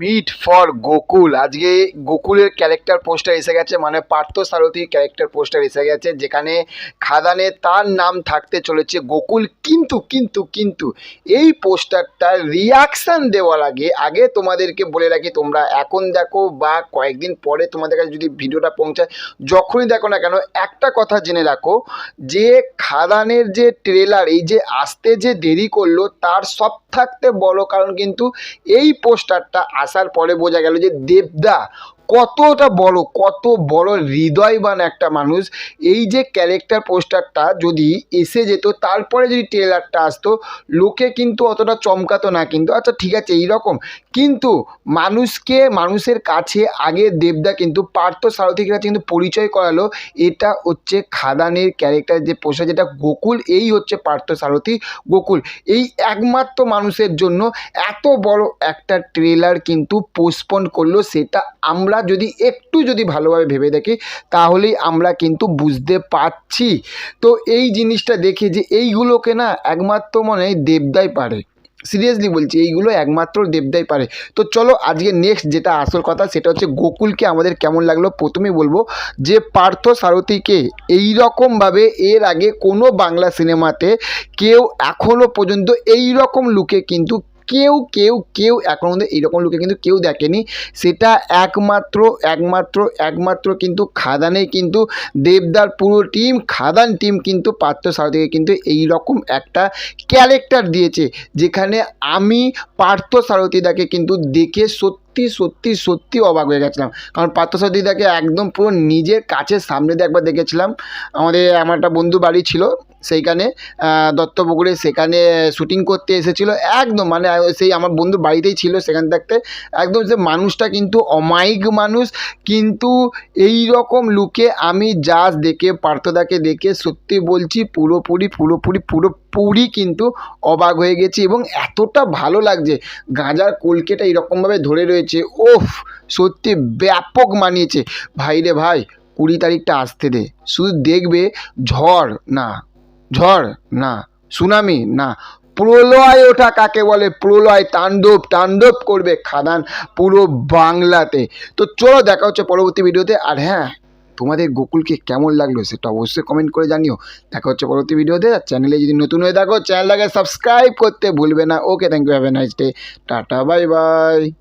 Meet for Gokul আজকে গোকুলের character poster এসে গেছে মানে পার্থ সারথীর ক্যারেক্টার পোস্টার এসে গেছে, যেখানে খাদানে তার নাম থাকতে চলেছে গোকুল কিন্তু কিন্তু কিন্তু এই পোস্টারটার রিয়াকশান দেওয়ার আগে আগে তোমাদেরকে বলে রাখি, তোমরা এখন দেখো বা কয়েকদিন পরে তোমাদের কাছে যদি ভিডিওটা পৌঁছায়, যখনই দেখো না কেন, একটা কথা জেনে রাখো, যে খাদানের যে ট্রেলার এই যে আসতে যে দেরি করল, তার সব থাকতে বড় কারণ কিন্তু এই পোস্টারটা আসার পরে বোঝা গেল যে দেবদা কতটা বড়, কত বড় হৃদয়বান একটা মানুষ। এই যে ক্যারেক্টার পোস্টারটা যদি এসে যেত, তারপরে যদি ট্রেলারটা আসতো, লোকে কিন্তু অতটা চমকাতো না কিন্তু আচ্ছা ঠিক আছে, এইরকম। কিন্তু মানুষকে, মানুষের কাছে আগে দেবদা কিন্তু পার্থ সারথীর কিন্তু পরিচয় করালো। এটা হচ্ছে খাদানের ক্যারেক্টার যে পোস্টার যেটা গোকুল, এই হচ্ছে পার্থ সারথী গোকুল। এই একমাত্র মানুষের জন্য এত বড় একটা ট্রেলার কিন্তু পোস্টপন্ড করল, সেটা আমরা যদি একটু যদি ভালোভাবে ভেবে দেখি, তাহলেই আমরা কিন্তু বুঝতে পারছি। তো এই জিনিসটা দেখে যে এইগুলোকে না একমাত্র মনে দেবদাই পারে। সিরিয়াসলি বলছি, এইগুলো একমাত্র দেবদাই পারে। তো চলো আজকে নেক্সট যেটা আসল কথা, সেটা হচ্ছে গোকুলকে আমাদের কেমন লাগল? প্রথমেই বলব যে পার্থ সারথীকে এই রকমভাবে এর আগে কোনো বাংলা সিনেমাতে কেউ এখনও পর্যন্ত এই রকম লুকে কিন্তু কেউ কেউ কেউ এখন মধ্যে এইরকম লোকে কিন্তু কেউ দেখেনি। সেটা একমাত্র একমাত্র একমাত্র কিন্তু খাদানে কিন্তু দেবদার পুরো টিম খাদান টিম কিন্তু পার্থ সারথীকে কিন্তু এই রকম একটা ক্যারেক্টার দিয়েছে, যেখানে আমি পার্থ সারথীদাকে কিন্তু দেখে সত্যি সত্যি সত্যি অবাক হয়ে গেছিলাম। কারণ পার্থ সারথীদাকে একদম পুরো নিজের কাছের সামনে দিয়ে একবার দেখেছিলাম। আমাদের, আমার একটা বন্ধু বাড়ি ছিল সেইখানে দত্তপুকুরে সেখানে শুটিং করতে এসেছিল। একদম মানে সেই আমার বন্ধু বাড়িতেই ছিল সেখান থাকতে একদম সে মানুষটা কিন্তু অমায়িক মানুষ, কিন্তু এই রকম লুকে আমি জাস্ট দেখে, পার্থদাকে দেখে সত্যি বলছি, পুরোপুরি পুরোপুরি পুরোপুরি কিন্তু অবাক হয়ে গেছি এবং এতটা ভালো লাগছে। গাঁজার কলকেটা এরকমভাবে ধরে রয়েছে, ওফ! সত্যি ব্যাপক মানিয়েছে। ভাই রে ভাই, কুড়ি তারিখটা আসতে দে। শুধু দেখবে ঝড়, না ঝড়? না। সুনামি? না। প্রলয় ওঠা কাকে বলে? প্রলয় তাণ্ডব তাণ্ডব করবে খাদান পুরো বাংলাতে। তো চলো দেখা হচ্ছে পরবর্তী ভিডিওতে। আর হ্যাঁ তোমাদের গোকুলকে কেমন লাগল সেটা অবশ্যই কমেন্ট করে জানিও। দেখা হচ্ছে পরবর্তী ভিডিওতে। আর চ্যানেলে যদি নতুন হয়ে থাকো চ্যানেলটাকে সাবস্ক্রাইব করতে ভুলবে না। Okay thank you have a nice day tata bye bye